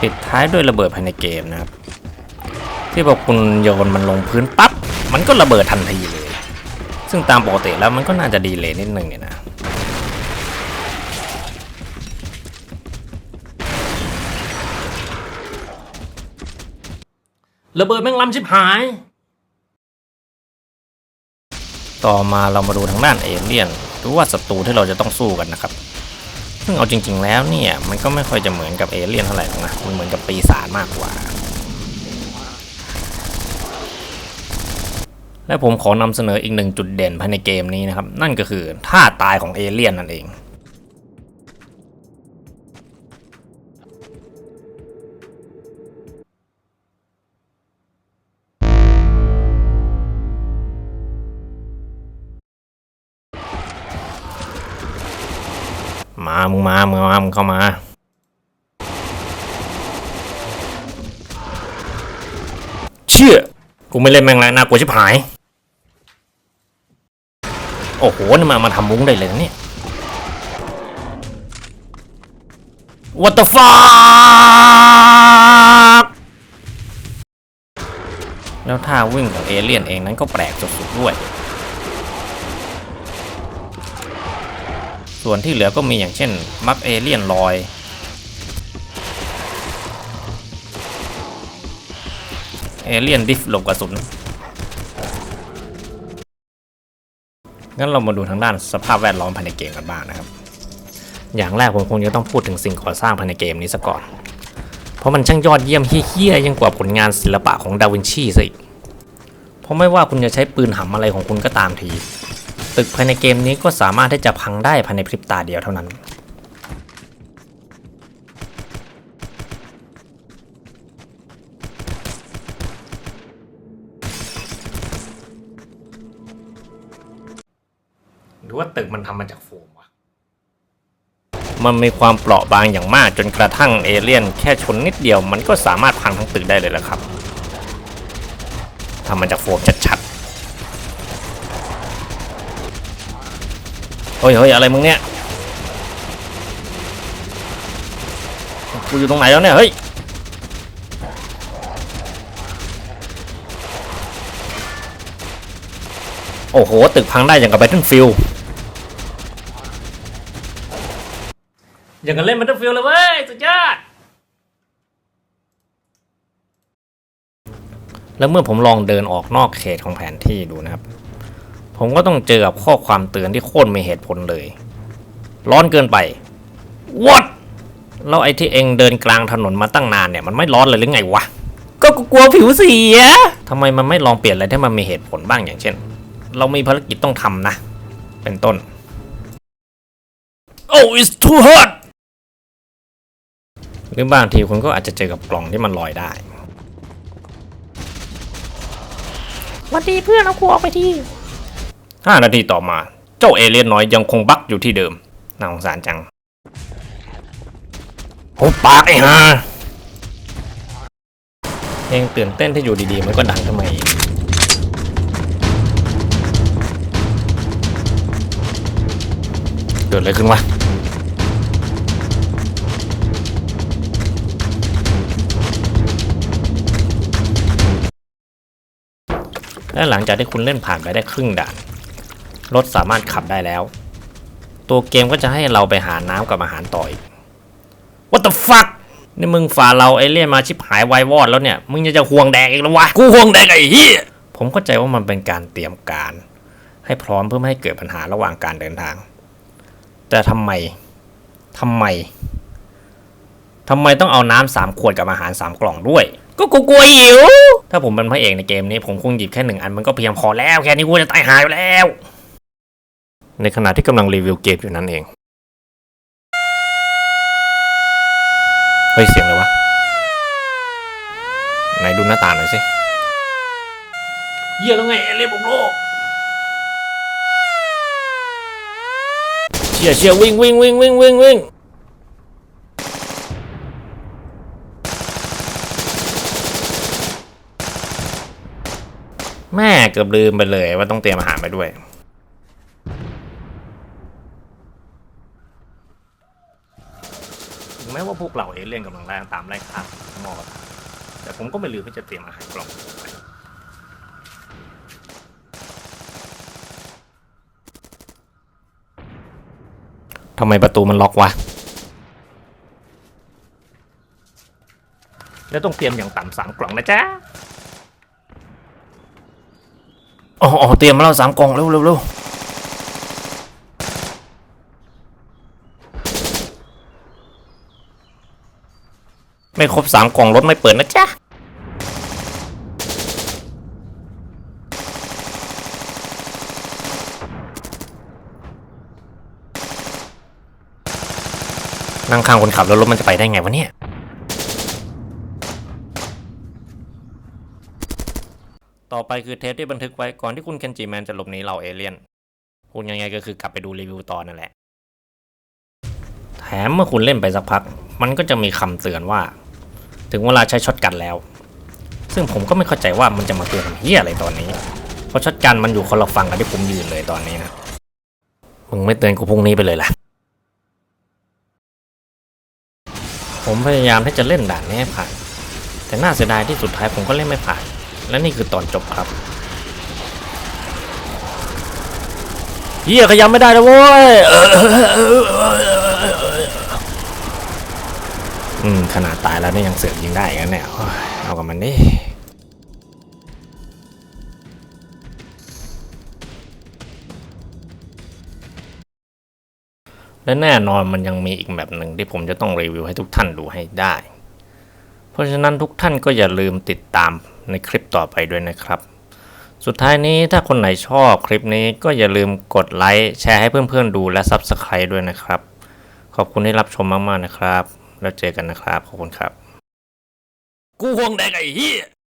ปิดท้ายด้วยระเบิดภายในเกมนะครับ ที่พอคุณโยนมันลงพื้นปั๊บมันก็ระเบิดทันทีเลย ซึ่งตามปกติแล้วมันก็น่าจะดีเลยนิดนึงเนี่ยนะระเบิดแม่งล้ำชิบหาย ต่อมาเรามาดูทางด้านเอเลี่ยนหรือว่าศัตรูที่เราจะต้องสู้กันนะครับ ซึ่งเอาจริง ๆ แล้วเนี่ย มันก็ไม่ค่อยจะเหมือนกับเอเลี่ยนเท่าไหร่หรอกนะ มันเหมือนกับปีศาจมากกว่า และผมขอนำเสนออีกหนึ่งจุดเด่นภายในเกมนี้นะครับ นั่นก็คือท่าตายของเอเลี่ยนนั่นเอง มา มึงมา มึงมา มึงเข้ามาเชื่อกูไม่เล่นแม่งแล้วน่ากลัวชิบหาย โอ้โหนี่มามาทำมุ้งได้เลยนะเนี่ย What the fuck แล้วท่าวิ่งของเอเลี่ยนเองนั้นก็แปลกสุดๆด้วย ส่วนที่เหลือก็มีอย่างเช่นมักเอเลี่ยนลอย เอเลี่ยนดิฟหลบกระสุน งั้นเรามาดูทางด้านสภาพแวดล้อมภายในเกมกันบ้างนะครับ อย่างแรกผมคงจะต้องพูดถึงสิ่งก่อสร้างภายในเกมนี้ซะก่อน เพราะมันช่างยอดเยี่ยมเฮี้ยยิ่งกว่าผลงานศิลปะของดาวินชีซะอีก เพราะไม่ว่าคุณจะใช้ปืนหำอะไรของคุณก็ตามที ตึกภายในเกมนี้ก็สามารถที่จะพังได้ภายในพริบตาเดียวเท่านั้น หรือว่าตึกมันทำมาจากโฟมวะ มันมีความเปราะบางอย่างมากจนกระทั่งเอเลี่ยนแค่ชนนิดเดียวมันก็สามารถพังทั้งตึกได้เลยละครับทำมาจากโฟมชัดๆ เฮ้ยเฮ้ยอะไรมึงเนี่ยกูอยู่ตรงไหนแล้วเนี่ยเฮ้ยโอ้โห ตึกพังได้อย่างกับ Battlefield อย่างกันเล่นมันต้องฟิลเลยเว้ย สุดยอด แล้วเมื่อผมลองเดินออกนอกเขตของแผนที่ดูนะครับ ผมก็ต้องเจอกับข้อความเตือนที่โคตรไม่เหตุผลเลย ร้อนเกินไป what แล้วไอ้ที่เองเดินกลางถนนมาตั้งนานเนี่ยมันไม่ร้อนเลยหรือไงวะ ก็กูกลัวผิวเสียทำไมมันไม่ลองเปลี่ยนอะไรที่มันมีเหตุผลบ้างอย่างเช่น เรามีภารกิจต้องทำนะ เป็นต้น oh it's too hot หรือบางทีคุณก็อาจจะเจอกับกล่องที่มันลอยได้วันดีเพื่อนเอาครูออกไปที ห้านาทีต่อมา เจ้าเอเลี่ยนน้อยยังคงบักอยู่ที่เดิม น่าสงสารจังโอ้ปากไอ้ห่าเองตื่นเต้นที่อยู่ดีๆ มันก็ดังทำไมอีกเกิดอะไรขึ้นวะและหลังจากที่คุณเล่นผ่านไปได้ครึ่งด่าน รถสามารถขับได้แล้ว ตัวเกมก็จะให้เราไปหาน้ำกับอาหารต่ออีก What the fuck นี่มึงฝ่าเราเอเลี่ยนมาชิบหายวายวอดแล้วเนี่ย มึงยังจะห่วงแดกอีกแล้ววะ กูห่วงแดกไอ้เหี้ย ผมเข้าใจว่ามันเป็นการเตรียมการ ให้พร้อมเพื่อไม่ให้เกิดปัญหาระหว่างการเดินทาง แต่ทำไมทำไมทำไมต้องเอาน้ำสามขวดกับอาหารสามกล่องด้วย ก็กูกลัวหิว ถ้าผมเป็นพระเอกในเกมนี้ผมคงหยิบแค่หนึ่งอันมันก็เพียงพอแล้ว แค่นี้กูจะตายหายแล้ว ในขณะที่กำลังรีวิวเกมอยู่นั่นเอง เฮ้ย เสียงอะไรวะ ไหนดูหน้าต่างหน่อยสิ เยี่ยแล้วไง เอเลี่ยนบุกโลกเชี่ยเชี่ยวิ่งวิ่งวิ่งวิ่งวิ่งวิ่งแม่เกือบลืมไปเลยว่าต้องเตรียมอาหารไปด้วย ถึงแม้ว่าพวกเราเอเลี่ยนกำลังไล่ตามไล่ฆ่าข้างนอกก็ตามแต่ผมก็ไม่ลืมที่จะเตรียมอาหารกล่องไว้ทำไมประตูมันล็อกวะ แล้วต้องเตรียมอย่างต่ำสามกล่องนะจ๊ะอ๋ออ๋อเตรียมมาแล้วสามกล่องเร็วเร็วเร็ว ไม่ครบสามกล่องรถไม่เปิดนะจ๊ะนั่งข้างคนขับแล้วรถมันจะไปได้ไงวะเนี่ย ต่อไปคือเทปที่บันทึกไว้ก่อนที่คุณเคนจิแมนจะหลบหนีเหล่าเอเลี่ยน พูดง่ายๆก็คือกลับไปดูรีวิวตอนนั่นแหละ แถมเมื่อคุณเล่นไปสักพัก มันก็จะมีคำเตือนว่า ถึงเวลาใช้ช็อตกันแล้ว ซึ่งผมก็ไม่เข้าใจว่ามันจะมาเตือนเฮียอะไรตอนนี้ เพราะช็อตกันมันอยู่คนละฝั่งกับที่ผมยืนเลยตอนนี้นะ มึงไม่เตือนกูพรุ่งนี้ไปเลยล่ะ ผมพยายามที่จะเล่นด่านนี้ให้ผ่าน แต่น่าเสียดายที่สุดท้ายผมก็เล่นไม่ผ่าน และนี่คือตอนจบครับเฮียขยับไม่ได้แล้วโว้ย อืมขนาดตายแล้วนี่ยังเสือกยิงได้กันเนี่ยโอ้ยเอากับมันดิและแน่นอนมันยังมีอีกแบบหนึ่งที่ผมจะต้องรีวิวให้ทุกท่านดูให้ได้ เพราะฉะนั้นทุกท่านก็อย่าลืมติดตามในคลิปต่อไปด้วยนะครับ สุดท้ายนี้ถ้าคนไหนชอบคลิปนี้ก็อย่าลืมกดไลค์แชร์ให้เพื่อนๆดูและ Subscribe ด้วยนะครับ ขอบคุณที่รับชมมากๆนะครับ แล้วเจอกันนะครับ ขอบคุณครับ กูห่วงแดกไอ้เหี้ย